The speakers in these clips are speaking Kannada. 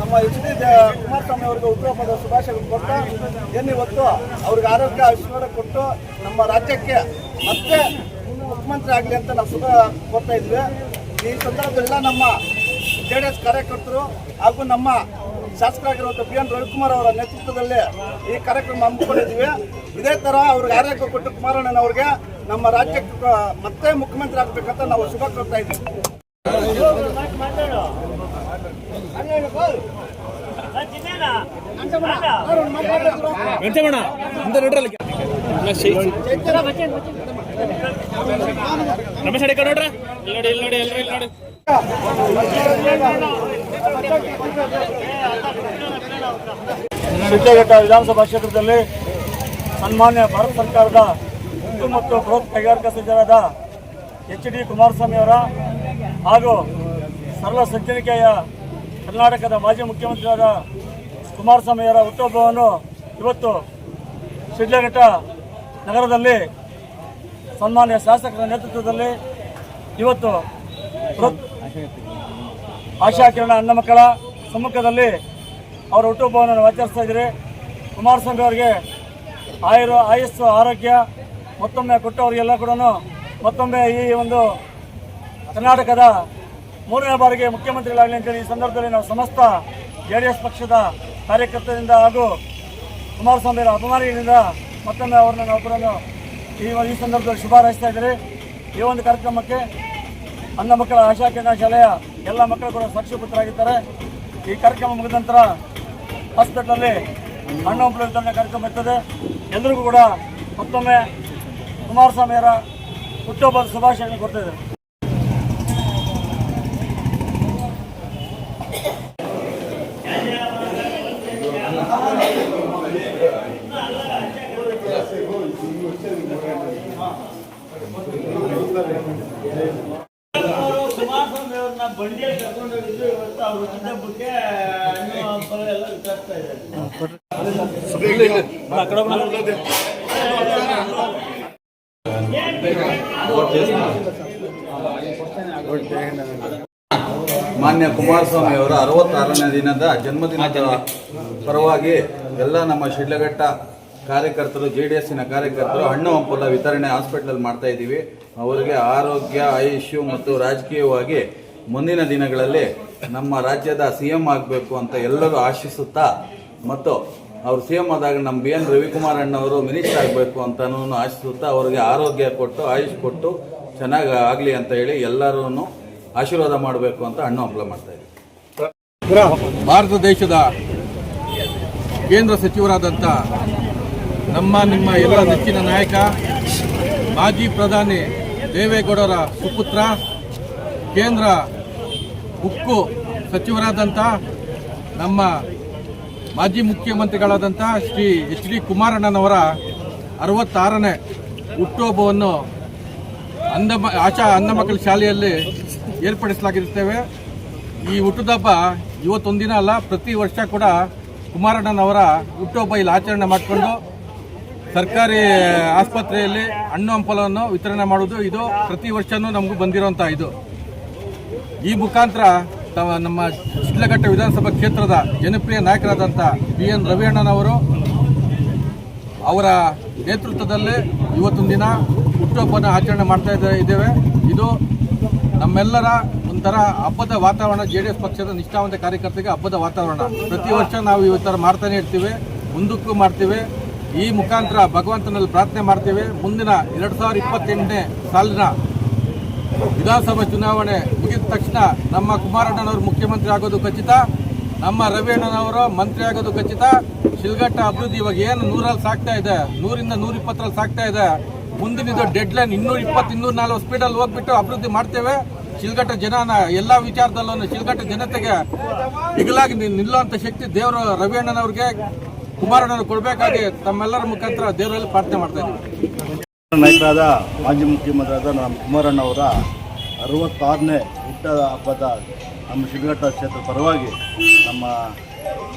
ನಮ್ಮ ಎಚ್ ಡಿ ಕುಮಾರಸ್ವಾಮಿ ಅವರಿಗೆ ಹುಟ್ಟುಹಬ್ಬದ ಶುಭಾಶಯಗಳು ಕೊಟ್ಟು ಏನಿವತ್ತು ಅವ್ರಿಗೆ ಆರೋಗ್ಯ ಆಶೀರ್ವಾದ ಕೊಟ್ಟು ನಮ್ಮ ರಾಜ್ಯಕ್ಕೆ ಮತ್ತೆ ಮುಖ್ಯಮಂತ್ರಿ ಆಗಲಿ ಅಂತ ನಾವು ಶುಭ ಕೊಡ್ತಾ ಇದ್ವಿ. ಈ ಸಂದರ್ಭದಲ್ಲ ನಮ್ಮ ಜೆ ಡಿ ಎಸ್ ಕಾರ್ಯಕರ್ತರು ಹಾಗೂ ನಮ್ಮ ಶಾಸಕರಾಗಿರುವಂಥ ಬಿ ಎನ್ ರವಿಕುಮಾರ್ ಅವರ ನೇತೃತ್ವದಲ್ಲಿ ಈ ಕಾರ್ಯಕ್ರಮ ಹಮ್ಮಿಕೊಂಡಿದ್ವಿ. ಇದೇ ಥರ ಅವ್ರಿಗೆ ಆರೋಗ್ಯ ಕೊಟ್ಟು ಕುಮಾರಣ್ಣನವ್ರಿಗೆ ನಮ್ಮ ರಾಜ್ಯಕ್ಕೆ ಮತ್ತೆ ಮುಖ್ಯಮಂತ್ರಿ ಆಗಬೇಕಂತ ನಾವು ಶುಭ ಕೊಡ್ತಾ ಇದ್ವಿ. ವೆಂಕಟರಮಣ ಅಂತ ನೋಡ್ರಲ್ಲಿ ರಮೇಶ್ ಅಡಿಕ ನೋಡ್ರ ಇಲ್ಲಿ ನೋಡಿ ಇಲ್ಲಿ ನೋಡಿ, ಎಲ್ರು ಇಲ್ಲಿ ನೋಡಿ. ಸಿದ್ದಘಟ್ಟ ವಿಧಾನಸಭಾ ಕ್ಷೇತ್ರದಲ್ಲಿ ಸನ್ಮಾನ್ಯ ಭಾರತ ಸರ್ಕಾರದ ಉಕ್ಕು ಮತ್ತು ಬೃಹತ್ ಕೈಗಾರಿಕಾ ಸಚಿವರಾದ ಎಚ್ ಡಿ ಕುಮಾರಸ್ವಾಮಿ ಅವರ ಹಾಗೂ ಸರಳ ಸಜ್ಜನಿಕೆಯ ಕರ್ನಾಟಕದ ಮಾಜಿ ಮುಖ್ಯಮಂತ್ರಿಯಾದ ಕುಮಾರಸ್ವಾಮಿಯವರ ಹುಟ್ಟುಹಬ್ಬವನ್ನು ಇವತ್ತು ಶಿಡ್ಲಘಟ್ಟ ನಗರದಲ್ಲಿ ಸನ್ಮಾನ್ಯ ಶಾಸಕರ ನೇತೃತ್ವದಲ್ಲಿ ಇವತ್ತು ಆಶಾ ಕಿರಣ ಅಣ್ಣ ಮಕ್ಕಳ ಸಮ್ಮುಖದಲ್ಲಿ ಅವರ ಹುಟ್ಟುಹಬ್ಬವನ್ನು ನಾವು ಆಚರಿಸ್ತಾ ಇದ್ದೀರಿ. ಕುಮಾರಸ್ವಾಮಿ ಅವರಿಗೆ ಆಯುರ್, ಆಯಸ್ಸು, ಆರೋಗ್ಯ ಮತ್ತೊಮ್ಮೆ ಕೊಟ್ಟವರಿಗೆಲ್ಲ ಕೂಡ ಮತ್ತೊಮ್ಮೆ ಈ ಒಂದು ಕರ್ನಾಟಕದ ಮೂರನೇ ಬಾರಿಗೆ ಮುಖ್ಯಮಂತ್ರಿಗಳಾಗಲಿ ಅಂತೇಳಿ ಈ ಸಂದರ್ಭದಲ್ಲಿ ನಾವು ಸಮಸ್ತ ಜೆ ಡಿ ಎಸ್ ಪಕ್ಷದ ಕಾರ್ಯಕರ್ತರಿಂದ ಹಾಗೂ ಕುಮಾರಸ್ವಾಮಿ ಅವರ ಅಭಿಮಾನಿಗಳಿಂದ ಮತ್ತೊಮ್ಮೆ ಅವರನ್ನು ನಾವು ಕೂಡ ಈ ಈ ಸಂದರ್ಭದಲ್ಲಿ ಶುಭ ಇದ್ದೀರಿ ಈ ಒಂದು ಕಾರ್ಯಕ್ರಮಕ್ಕೆ ಅನ್ನ ಮಕ್ಕಳ ಆಶಾ ಕೇಂದ್ರ ಶಾಲೆಯ ಎಲ್ಲ ಮಕ್ಕಳು ಕೂಡ ಸಾಕ್ಷಿಪುತ್ರರಾಗಿದ್ದಾರೆ. ಈ ಕಾರ್ಯಕ್ರಮ ಮುಗಿದ ನಂತರ ಹಾಸ್ಪಿಟ್ಲಲ್ಲಿ ಹಣ್ಣು ಹಂಪಲು ವಿತರಣೆ ಕಾರ್ಯಕ್ರಮ ಇರ್ತದೆ. ಎಲ್ಲರಿಗೂ ಕೂಡ ಮತ್ತೊಮ್ಮೆ ಕುಮಾರಸ್ವಾಮಿಯವರ ಹುಟ್ಟುಹಬ್ಬದ ಶುಭಾಶಯಗಳನ್ನು ಕೊಡ್ತಿದ್ದಾರೆ ಕುಮಾರಸ್ವಾಮಿ ಬಂಡಿಯಲ್ಲಿ ಕರ್ಕೊಂಡೋಗಿದ್ದು ಇವತ್ತು ಅವ್ರ ಹಂಪಲು ಎಲ್ಲ ಇದ್ದಾರೆ. ಮಾನ್ಯ ಕುಮಾರಸ್ವಾಮಿ ಅವರ ಅರವತ್ತಾರನೇ ದಿನದ ಜನ್ಮದಿನದ ಪರವಾಗಿ ಎಲ್ಲ ನಮ್ಮ ಶಿಡ್ಲಘಟ್ಟ ಕಾರ್ಯಕರ್ತರು ಜೆ ಡಿ ಎಸ್ಸಿನ ಕಾರ್ಯಕರ್ತರು ಹಣ್ಣು ಹಂಪಲ ವಿತರಣೆ ಹಾಸ್ಪಿಟ್ಲಲ್ಲಿ ಮಾಡ್ತಾ ಇದ್ದೀವಿ. ಅವರಿಗೆ ಆರೋಗ್ಯ ಆಯುಷ್ಯು ಮತ್ತು ರಾಜಕೀಯವಾಗಿ ಮುಂದಿನ ದಿನಗಳಲ್ಲಿ ನಮ್ಮ ರಾಜ್ಯದ ಸಿ ಎಂ ಆಗಬೇಕು ಅಂತ ಎಲ್ಲರೂ ಆಶಿಸುತ್ತಾ ಮತ್ತು ಅವರು ಸಿ ಎಂ ಆದಾಗ ನಮ್ಮ ಬಿ ಎನ್ ರವಿಕುಮಾರ್ ಅಣ್ಣವರು ಮಿನಿಸ್ಟರ್ ಆಗಬೇಕು ಅಂತನೂ ಆಶಿಸುತ್ತಾ ಅವರಿಗೆ ಆರೋಗ್ಯ ಕೊಟ್ಟು ಆಯುಷ್ ಕೊಟ್ಟು ಚೆನ್ನಾಗಿ ಆಗಲಿ ಅಂತ ಹೇಳಿ ಎಲ್ಲರೂ ಆಶೀರ್ವಾದ ಮಾಡಬೇಕು ಅಂತ ಹಣ್ಣು ಹಂಪಲ ಮಾಡ್ತಾ ಇದ್ದೀವಿ ಭಾರತ ದೇಶದ ಕೇಂದ್ರ ಸಚಿವರಾದಂಥ ನಮ್ಮ ನಿಮ್ಮ ಎಲ್ಲ ನೆಚ್ಚಿನ ನಾಯಕ ಮಾಜಿ ಪ್ರಧಾನಿ ದೇವೇಗೌಡರ ಸುಪುತ್ರ ಕೇಂದ್ರ ಉಕ್ಕು ಸಚಿವರಾದಂಥ ನಮ್ಮ ಮಾಜಿ ಮುಖ್ಯಮಂತ್ರಿಗಳಾದಂಥ ಶ್ರೀ ಎಚ್ ಡಿ ಕುಮಾರಣ್ಣನವರ ಅರವತ್ತಾರನೇ ಹುಟ್ಟುಹಬ್ಬವನ್ನು ಅಂಧ ಆಶಾ ಅಂಧ ಮಕ್ಕಳ ಶಾಲೆಯಲ್ಲಿ ಏರ್ಪಡಿಸಲಾಗಿರುತ್ತೇವೆ. ಈ ಹುಟ್ಟುಹಬ್ಬ ಇವತ್ತೊಂದಿನ ಅಲ್ಲ, ಪ್ರತಿ ವರ್ಷ ಕೂಡ ಕುಮಾರಣ್ಣನವರ ಹುಟ್ಟುಹಬ್ಬ ಇಲ್ಲಿ ಆಚರಣೆ ಮಾಡಿಕೊಂಡು ಸರ್ಕಾರಿ ಆಸ್ಪತ್ರೆಯಲ್ಲಿ ಹಣ್ಣು ಹಂಪಲವನ್ನು ವಿತರಣೆ ಮಾಡುವುದು. ಇದು ಪ್ರತಿ ವರ್ಷನೂ ನಮಗೂ ಬಂದಿರುವಂಥ ಇದು. ಈ ಮುಖಾಂತರ ನಮ್ಮ ಶಿಡ್ಲಘಟ್ಟ ವಿಧಾನಸಭಾ ಕ್ಷೇತ್ರದ ಜನಪ್ರಿಯ ನಾಯಕರಾದಂಥ ಬಿ ಎನ್ ರವಿಯಣ್ಣನವರು ಅವರ ನೇತೃತ್ವದಲ್ಲಿ ಇವತ್ತೊಂದು ದಿನ ಹುಟ್ಟುಹಬ್ಬನ ಆಚರಣೆ ಮಾಡ್ತಾ ಇದ್ದ- ಇದ್ದೇವೆ. ಇದು ನಮ್ಮೆಲ್ಲರ ಒಂಥರ ಹಬ್ಬದ ವಾತಾವರಣ, ಜೆ ಎಸ್ ಪಕ್ಷದ ನಿಷ್ಠಾವಂತ ಕಾರ್ಯಕರ್ತರಿಗೆ ಹಬ್ಬದ ವಾತಾವರಣ. ಪ್ರತಿ ವರ್ಷ ನಾವು ಈ ಥರ ಮಾಡ್ತಾನೆ ಇರ್ತೀವಿ, ಮುಂದಕ್ಕೂ ಮಾಡ್ತೀವಿ. ಈ ಮುಖಾಂತರ ಭಗವಂತನಲ್ಲಿ ಪ್ರಾರ್ಥನೆ ಮಾಡ್ತೀವಿ. ಮುಂದಿನ ಎರಡು ಸಾವಿರದ ಇಪ್ಪತ್ತೆಂಟನೇ ಸಾಲಿನ ವಿಧಾನಸಭಾ ಚುನಾವಣೆ ಮುಗಿದ ತಕ್ಷಣ ನಮ್ಮ ಕುಮಾರಣ್ಣನವರು ಮುಖ್ಯಮಂತ್ರಿ ಆಗೋದು ಖಚಿತ, ನಮ್ಮ ರವಿಯಣ್ಣನವರು ಮಂತ್ರಿ ಆಗೋದು ಖಚಿತ. ಶಿಲ್ಘಟ್ಟ ಅಭಿವೃದ್ಧಿ ಇವಾಗ ಏನು ನೂರಲ್ಲಿ ಸಾಕ್ತಾ ಇದೆ? ನೂರಿಂದ ನೂರಿಪ್ಪತ್ತರಲ್ಲಿ ಸಾಕ್ತಾ ಇದೆ. ಮುಂದಿನ ಡೆಡ್ ಲೈನ್ ಇನ್ನೂರ ಇಪ್ಪತ್ತು ಇನ್ನೂರ ನಾಲ್ಕು ಸ್ಪೀಡಲ್ಲಿ ಹೋಗ್ಬಿಟ್ಟು ಅಭಿವೃದ್ಧಿ ಮಾಡ್ತೇವೆ. ಶಿಲ್ಘಟ್ಟ ಜನನ ಎಲ್ಲ ವಿಚಾರದಲ್ಲೂ ಶಿಲ್ಘಟ್ಟ ಜನತೆಗೆ ಇಗಲಾಗಿ ನಿಲ್ಲುವಂಥ ಶಕ್ತಿ ದೇವರು ರವಿಯಣ್ಣನವ್ರಿಗೆ ಕುಮಾರಣ್ಣನ ಕೊಡಬೇಕಾಗಿ ತಮ್ಮೆಲ್ಲರ ಮುಖಾಂತರ ದೇವರಲ್ಲಿ ಪ್ರಾರ್ಥನೆ ಮಾಡ್ತಾ ಇದ್ದೀವಿ. ನಾಯಕರಾದ ಮಾಜಿ ಮುಖ್ಯಮಂತ್ರಿಯಾದ ನಮ್ಮ ಕುಮಾರಣ್ಣವರ ಅರವತ್ತಾರನೇ ಹುಟ್ಟ ಹಬ್ಬದ ನಮ್ಮ ಶಿಲ್ಘಟ್ಟ ಕ್ಷೇತ್ರ ಪರವಾಗಿ ನಮ್ಮ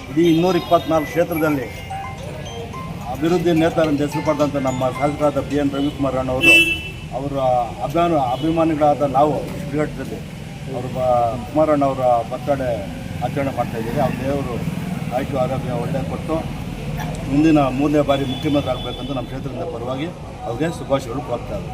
ಇಡೀ ಇನ್ನೂರ ಇಪ್ಪತ್ನಾಲ್ಕು ಕ್ಷೇತ್ರದಲ್ಲಿ ಅಭಿವೃದ್ಧಿ ನೇತಾರ ಅಂತ ಹೆಸರು ಪಡೆದಂಥ ನಮ್ಮ ಶಾಸಕರಾದ ಬಿ ಎನ್ ರವಿಕುಮಾರ್ ಅಣ್ಣವರು, ಅವರ ಅಭಿಮಾನ ಅಭಿಮಾನಿಗಳಾದ ನಾವು ಶ್ರೀಘಟ್ಟದಲ್ಲಿ ಅವರು ಕುಮಾರ್ ಕುಮಾರಣ್ಣ ಅವರ ಬರ್ತಡೇ ಆಚರಣೆ ಮಾಡ್ತಾಯಿದ್ದೀವಿ ಅವ್ರ ದೇವರು ಆಯ್ಕೆ, ಆರೋಗ್ಯ ಒಳ್ಳೆ ಕೊಟ್ಟು ಮುಂದಿನ ಮೂರನೇ ಬಾರಿ ಮುಖ್ಯಮಂತ್ರಿ ಆಗಬೇಕಂತ ನಮ್ಮ ಕ್ಷೇತ್ರದಿಂದ ಪರವಾಗಿ ಅವ್ರಿಗೆ ಶುಭಾಶಯಗಳು ಇದ್ದಾರೆ